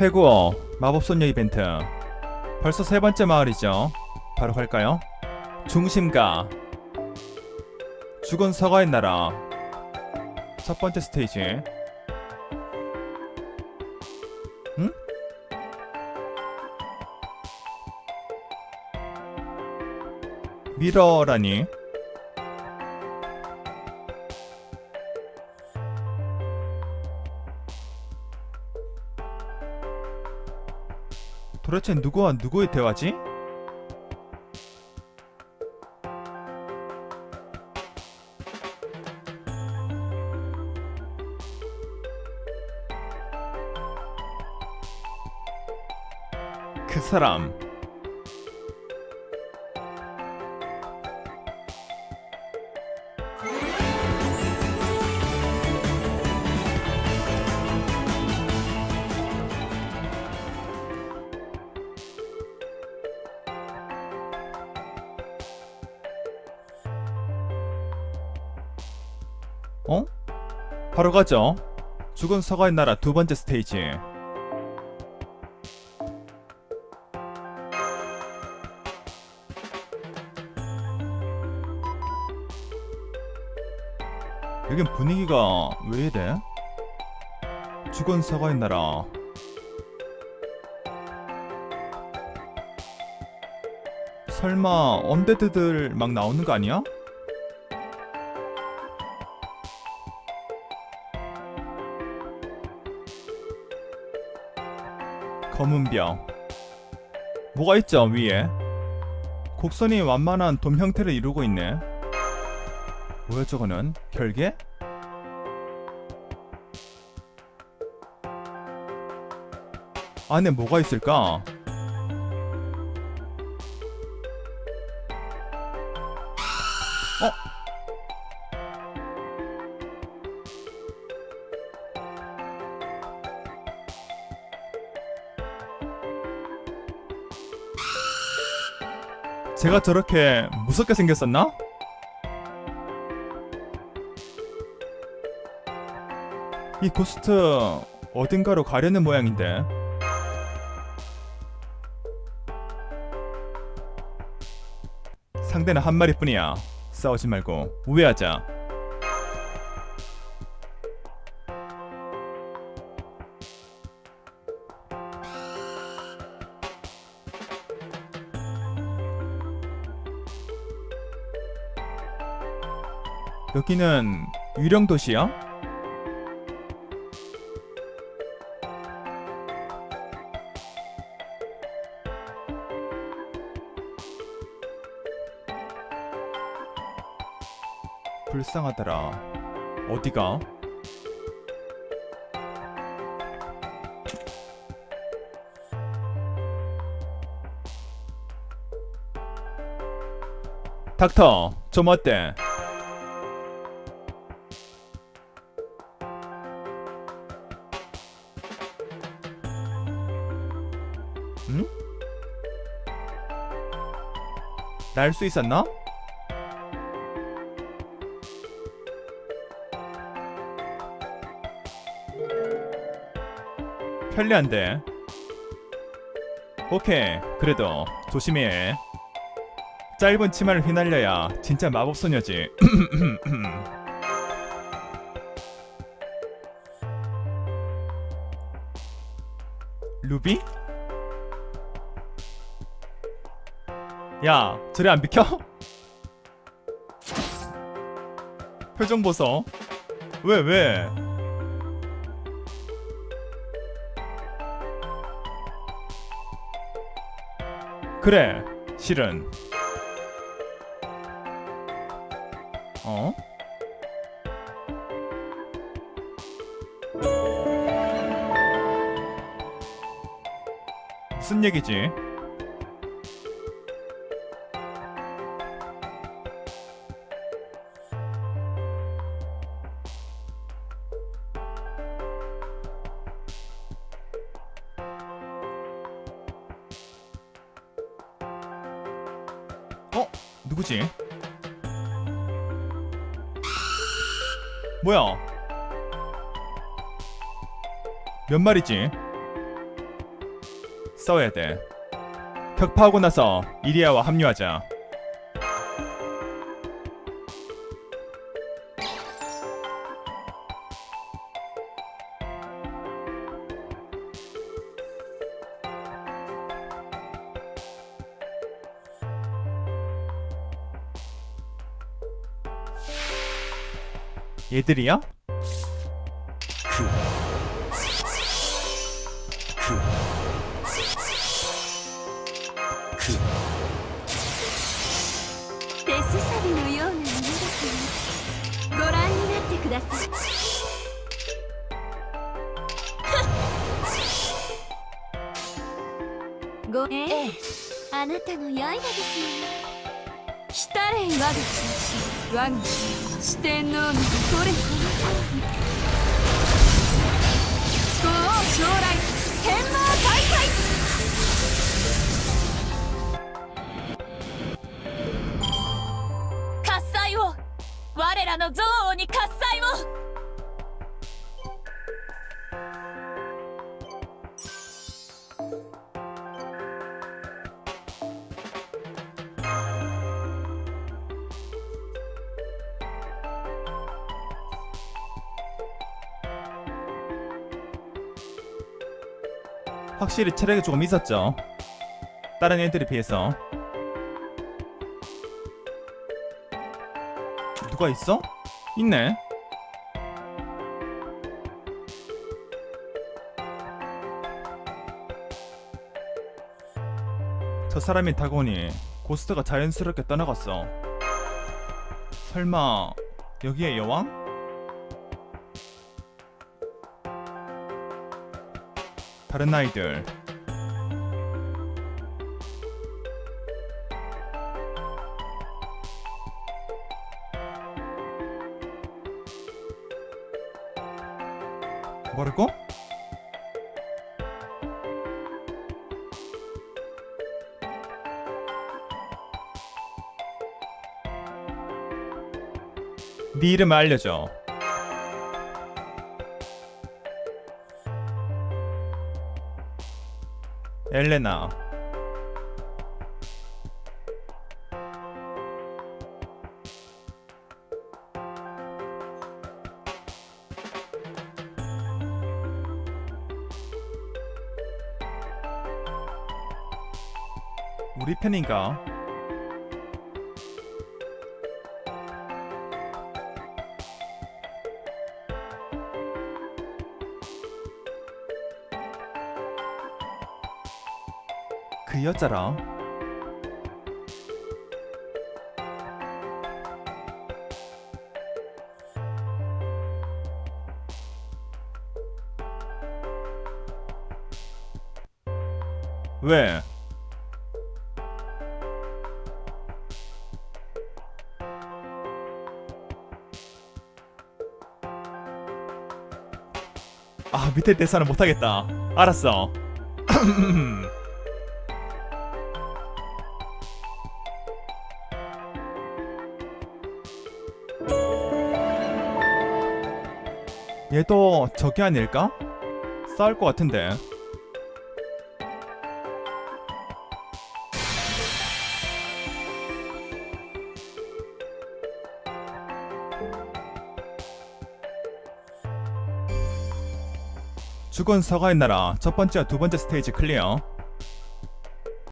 페구어 마법소녀 이벤트. 벌써 세 번째 마을이죠. 바로 갈까요? 중심가. 죽은 서가의 나라. 첫 번째 스테이지. 응? 미러라니 도대체 누구와 누구의 대화지? 그 사람 어? 바로 가죠. 죽은 서가의 나라 두 번째 스테이지. 여긴 분위기가 왜 이래? 죽은 서가의 나라. 설마 언데드들 막 나오는 거 아니야? 검은 벽. 뭐가 있죠 위에? 곡선이 완만한 돔 형태를 이루고 있네. 뭐야 저거는? 결계? 안에 뭐가 있을까? 제가 저렇게 무섭게 생겼었나? 이 고스트 어딘가로 가려는 모양인데. 상대는 한 마리뿐이야. 싸우지 말고 우회하자 여기는 유령 도시야? 불쌍하더라. 어디가? 닥터, 좀 어때? 날 수 있었나? 편리한데. 오케이, 그래도 조심해. 짧은 치마를 휘날려야 진짜 마법 소녀지. 루비? 야, 저리 안 비켜? 표정 보소. 왜, 왜? 그래, 실은. 어? 무슨 얘기지? 어? 누구지? 뭐야? 몇 마리지? 싸워야 돼. 격파하고 나서 이리아와 합류하자. 얘들이야?手すさびのようなものですねご覧になってくださいごええあなたの刃ですよ来たれ我が中心 我が四天王のこれ。 확실히 체력이 조금 있었죠. 다른 애들에 비해서. 누가 있어? 있네. 저 사람이 다가오니 고스트가 자연스럽게 떠나갔어. 설마 여기에 여왕? 다른 아이들 뭐라고? 네 이름 알려줘 엘레나 우리 편인가? 그 여자라 왜? 아 밑에 대사는 못하겠다. 알았어 얘도 저기 아닐까? 싸울 것 같은데 죽은 서가의 나라 첫 번째와 두 번째 스테이지 클리어